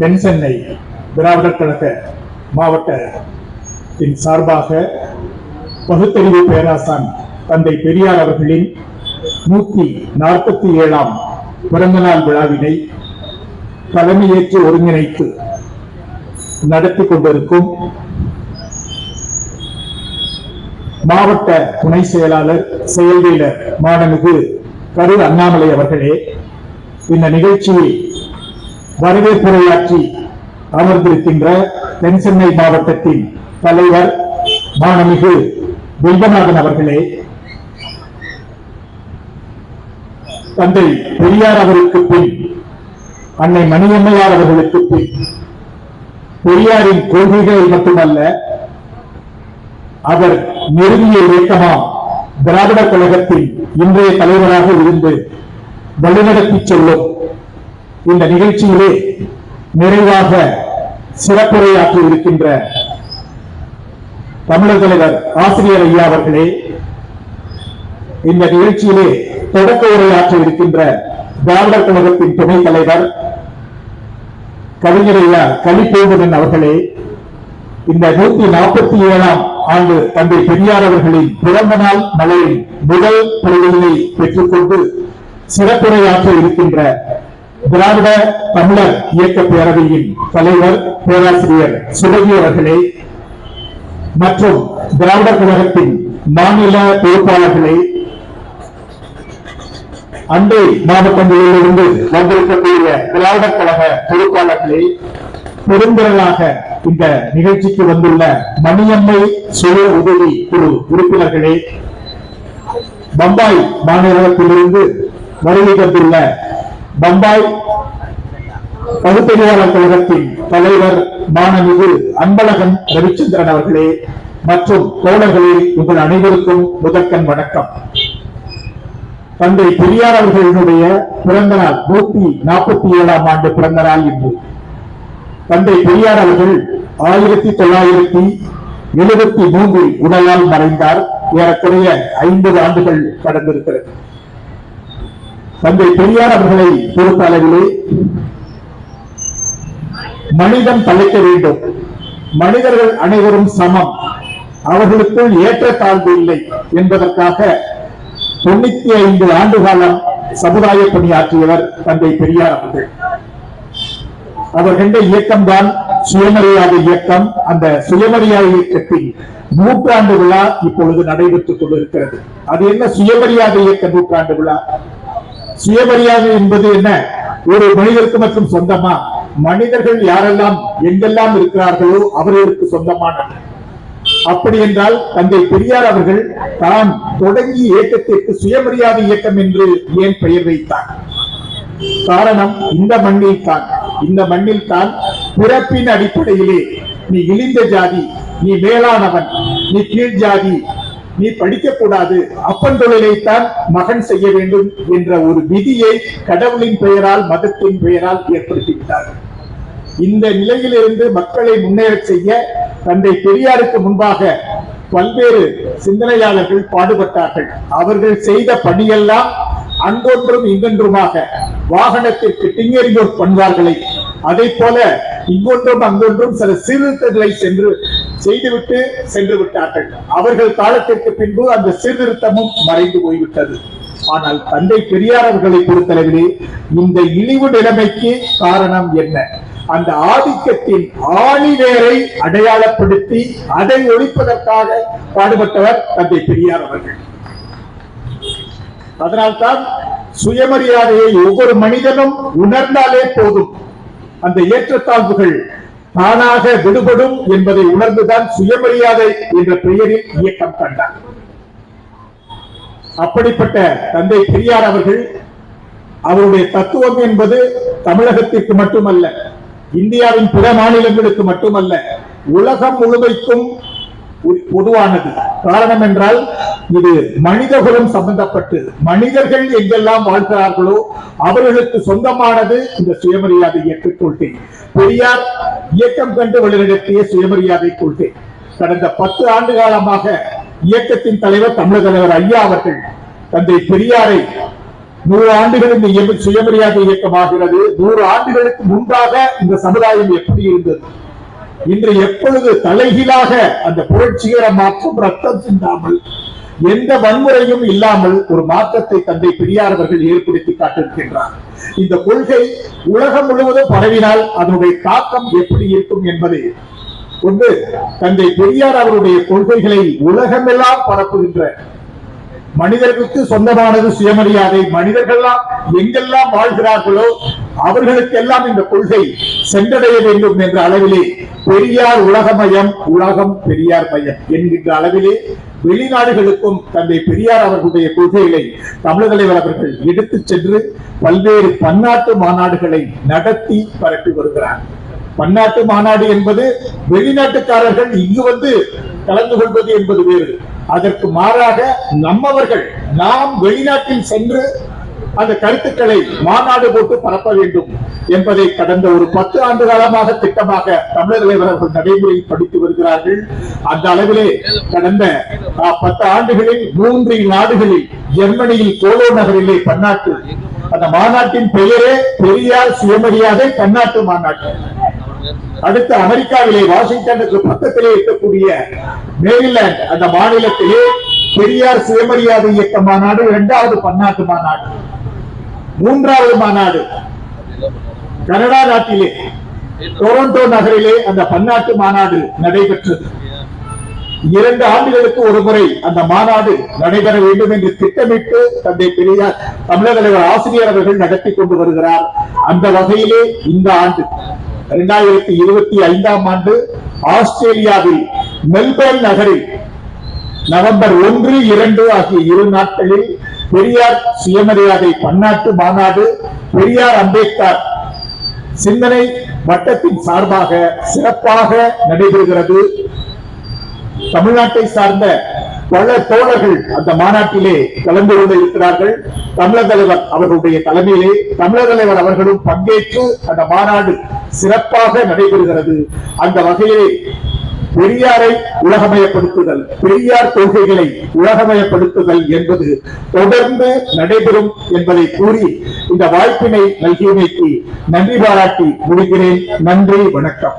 தென்சென்னை திராவிடர் கழக மாவட்டத்தின் சார்பாக பகுத்தறிவு பேராசான் தந்தை பெரியார் அவர்களின் நூத்தி நாற்பத்தி ஏழாம் பிறந்தநாள் விழாவினை தலைமையேற்று ஒருங்கிணைத்து நடத்தி கொண்டிருக்கும் மாவட்ட துணை செயலாளர் செயல்வீரர் மாணமிகு கரு அண்ணாமலை அவர்களே இந்த நிகழ்ச்சியில் வரவேற்புரையாற்றி அமர்ந்திருக்கின்ற தென் சென்னை மாவட்டத்தின் தலைவர் மாணமிகு தெய்வநாதன் அவர்களே தந்தை பெரியார் அவருக்கு பின் அன்னை மணியம்மையார் அவர்களுக்கு பின் பெரியாரின் கொள்கைகள் மட்டுமல்ல அவர் நெருங்கிய இயக்கமாம் திராவிடர் கழகத்தின் இன்றைய தலைவராக இருந்து வழிநடத்தி செல்லும் இந்த நிகழ்ச்சியிலே நிறைவாக சிறப்புரையாற்றி இருக்கின்ற தமிழர் தலைவர் ஆசிரியர் ஐயா அவர்களே இந்த நிகழ்ச்சியிலே தொடக்க உரையாற்ற இருக்கின்ற திராவிடர் கழகத்தின் துணைத் தலைவர் கவிஞர் ஐயா கலிப்பேமுடன் அவர்களே இந்த நூத்தி நாற்பத்தி ஏழாம் ஆண்டு தந்தை பெரியார் அவர்களின் பிறந்த நாள் மலையின் முதல் பதவியை பெற்றுக்கொண்டு சிறப்புரையாற்ற இருக்கின்ற திராவிட தமிழர் இயக்க பேரவையின் தலைவர் பேராசிரியர் சுபகி அவர்களே மற்றும் திராவிட கழகத்தின் மாநில பொறுப்பாளர்களே அண்டை மாவட்டங்களிலிருந்து வந்திருக்கக்கூடிய திராவிட கழக பொறுப்பாளர்களே பெருந்திரளாக இந்த நிகழ்ச்சிக்கு வந்துள்ள மணியம்மை சுய உதவி குழு உறுப்பினர்களே பம்பாய் மாநிலத்திலிருந்து வருகை தந்துள்ள பம்பாய் பகுத்தறிவாளர் கழகத்தின் தலைவர் மாணமிகு அன்பழகன் ரவிச்சந்திரன் அவர்களே மற்றும் தோழர்களே உங்கள் அனைவருக்கும் முதற்கண் வணக்கம். தந்தை பெரியார் அவர்களினுடைய பிறந்த நாள் நூத்தி நாற்பத்தி ஏழாம் ஆண்டு பிறந்த நாள் இன்று. தந்தை பெரியார் அவர்கள் ஆயிரத்தி தொள்ளாயிரத்தி எழுபத்தி மூன்றில் உடலால் மறைந்தார். ஏறக்குறைய ஐம்பது ஆண்டுகள் கடந்திருக்கிறது. தந்தை பெரியார் அவர்களை பொறுத்த அளவிலே மனிதன் தலைக்க வேண்டும். மனிதர்கள் அனைவரும் சமம். அவர்களுக்குள் ஏற்றத்தாழ்வு இல்லை என்பதற்காக தொண்ணூத்தி ஐந்து ஆண்டு காலம் சமுதாய பணியாற்றியவர் தந்தை பெரியார் அவர்கள். அவர் கண்ட இயக்கம்தான் சுயமரியாதை இயக்கம். அந்த சுயமரியாதை இயக்கத்தின் நூற்றாண்டு விழா இப்பொழுது நடைபெற்றுக் கொண்டிருக்கிறது. அது என்ன சுயமரியாதை இயக்க நூற்றாண்டு விழா? சுயமரியாதை என்பது என்ன? ஒரு மனிதருக்கு மற்றும் சொந்தமா? மனிதர்கள் யாரெல்லாம் எங்கெல்லாம் இருக்கிறார்களோ அவர்களுக்கு சொந்தமானது அப்படி என்றால் தந்தை பெரியார் அவர்கள் தான் தொடங்கிய இயக்கத்திற்கு சுயமரியாதை இயக்கம் என்று ஏன் பெயர் வைத்தார்? காரணம் இந்த மண்ணில் தான். இந்த மண்ணில் தான் பிறப்பின் அடிப்படையிலே நீ இழிந்த ஜாதி நீ மேலானவன் நீ கீழ் ஜாதி நீ படிக்கக்கூடாது. அப்பன் தொழிலைத்தான் மகன் செய்ய வேண்டும் என்ற ஒரு விதியை கடவுளின் பெயரால் மதத்தின் பெயரால் ஏற்படுத்திவிட்டார். இந்த நிலையிலிருந்து மக்களை முன்னேறச் செய்ய தந்தை பெரியாருக்கு முன்பாக பல்வேறு சிந்தனையாளர்கள் பாடுபட்டார்கள். அவர்கள் செய்த பணியெல்லாம் அங்கொன்றும் இங்கொன்றுமாக வாகனத்திற்கு டிங்கரிங்கோர் பண்பார்களை அதை போல இங்கொன்றும் அங்கொன்றும் சில சீர்திருத்தங்களை சென்று செய்துவிட்டு சென்று விட்டார்கள். அவர்கள் காலத்திற்கு பின்பு அந்த சீர்திருத்தமும் மறைந்து போய்விட்டது. ஆனால் தந்தை பெரியார் அவர்களை பொறுத்தளவிலே இந்த இழிவு நிலைமைக்கு காரணம் என்ன? அந்த ஆதிக்கத்தின் ஆணிவேரை அடையாளப்படுத்தி அதை ஒழிப்பதற்காக பாடுபட்டவர் தந்தை பெரியார் அவர்கள். அதனால்தான் சுயமரியாதையை ஒவ்வொரு மனிதனும் உணர்ந்தாலே போதும். அந்த ஏற்றத்தாழ்வுகள் தானாக விடுபடும் என்பதை உணர்ந்துதான் சுயமரியாதை என்ற பெயரில் இயக்கம் கண்டார். அப்படிப்பட்ட தந்தை பெரியார் அவர்கள் அவருடைய தத்துவம் என்பது தமிழகத்திற்கு மட்டுமல்ல இந்தியாவின் பிற மாநிலங்களுக்கு மட்டுமல்ல உலகம் முழுமைக்கும் பொதுவானது. காரணம் என்றால் இது மனிதகுலம் சம்பந்தப்பட்டு. மனிதர்கள் எங்கெல்லாம் வாழ்கிறார்களோ அவர்களுக்கு சொந்தமானது இந்த சுயமரியாதை இயக்கக் கொள்கை. பெரியார் இயக்கம் கண்டு வழிநடத்திய சுயமரியாதை கொள்கை. கடந்த பத்து ஆண்டு காலமாக இயக்கத்தின் தலைவர் தமிழக தலைவர் ஐயா அவர்கள் தந்தை பெரியாரை நூறு ஆண்டுகள் இந்த சுயமரியாதை இயக்கமாகிறது. நூறு ஆண்டுகளுக்கு முன்பாக இந்த சமுதாயம் எப்படி இருந்தது? இன்று எப்பொழுது தலைகீழாக அந்த புரட்சிகர மாற்றம் ரத்தம் சிந்தாமல் எந்த வன்முறையும் இல்லாமல் ஒரு மாற்றத்தை தந்தை பெரியார் அவர்கள் ஏற்படுத்தி காட்டிருக்கின்றார் இந்த கொள்கை உலகம் முழுவதும் பரவினால் அதனுடைய தாக்கம் எப்படி இருக்கும் என்பதை ஒன்று தந்தை பெரியார் அவருடைய கொள்கைகளை உலகமெல்லாம் பரப்புகின்ற மனிதர்களுக்கு சொந்தமானது சுயமரியாதை மனிதர்கள்லாம் எங்கெல்லாம் வாழ்கிறார்களோ அவர்களுக்கெல்லாம் இந்த கொள்கை சென்றடைய வேண்டும் என்ற அளவிலே பெரியார் உலகமயம் உலகம் பெரியார் மயம் என்கின்ற அளவிலே வெளிநாடுகளுக்கும் தந்தை பெரியார் அவர்களுடைய கொள்கைகளை தமிழக தலைவர் அவர்கள் எடுத்துச் சென்று பல்வேறு பன்னாட்டு மாநாடுகளை நடத்தி பரப்பி வருகிறார். பன்னாட்டு மாநாடு என்பது வெளிநாட்டுக்காரர்கள் இங்கு வந்து கலந்து கொள்வது என்பது வேறு. அதற்கு மாறாக நம்மவர்கள் நாம் வெளிநாட்டில் சென்று அந்த கருத்துக்களை மாநாடு போட்டு பரப்ப வேண்டும் என்பதை கடந்த ஒரு பத்து ஆண்டு காலமாக திட்டமாக தமிழக தலைவர் அவர்கள் படித்து வருகிறார்கள். அந்த அளவிலே கடந்த பத்து ஆண்டுகளில் மூன்று நாடுகளில் ஜெர்மனியில் கோலோ நகரிலே பன்னாட்டு அந்த மாநாட்டின் பெயரே பெரியார் சுயமரியாதை பன்னாட்டு மாநாட்டு அடுத்து அமெரிக்காவிலே வாஷிங்டனுக்கு பக்கத்திலே இருக்கக்கூடிய மேரிலாந்து அந்த மாநிலத்திலே பெரியார் சுயமரியாதை இயக்க மாநாடு இரண்டாவது பன்னாட்டு மாநாடு மூன்றாவது மாநாடு கனடா நாட்டிலே டொரண்டோ நகரிலே அந்த பன்னாட்டு மாநாடு நடைபெற்றது. இரண்டு ஆண்டுகளுக்கு ஒரு முறை அந்த மாநாடு நடைபெற வேண்டும் என்று திட்டமிட்டு தந்தை பெரியார் தமிழக தலைவர் ஆசிரியர் அவர்கள் நடத்தி கொண்டு வருகிறார். அந்த வகையிலே இந்த ஆண்டு இரண்டாயிரத்தி இருபத்தி ஐந்தாம் ஆண்டு ஆஸ்திரேலியாவில் மெல்பர்ன் நகரில் நவம்பர் ஒன்று இரண்டு ஆகிய இரு நாட்களில் பெரியார் சுயமரியாதை பன்னாட்டு மாநாடு பெரியார் அம்பேத்கர் சிந்தனை வட்டத்தின் சார்பாக சிறப்பாக நடைபெறுகிறது. தமிழ்நாட்டை சார்ந்த பல தோழர்கள் அந்த மாநாட்டிலே கலந்து கொண்டு இருக்கிறார்கள். தமிழக தலைவர் அவர்களுடைய தலைமையிலே தமிழக தலைவர் அவர்களும் பங்கேற்று அந்த மாநாடு சிறப்பாக நடைபெறுகிறது. அந்த வகையிலே பெரியாரை உலகமயப்படுத்துதல் பெரியார் கொள்கைகளை உலகமயப்படுத்துதல் என்பது தொடர்ந்து நடைபெறும் என்பதை கூறி இந்த வாய்ப்பினை நல்கியமைக்கு நன்றி பாராட்டி முடிகிறேன் நன்றி வணக்கம்.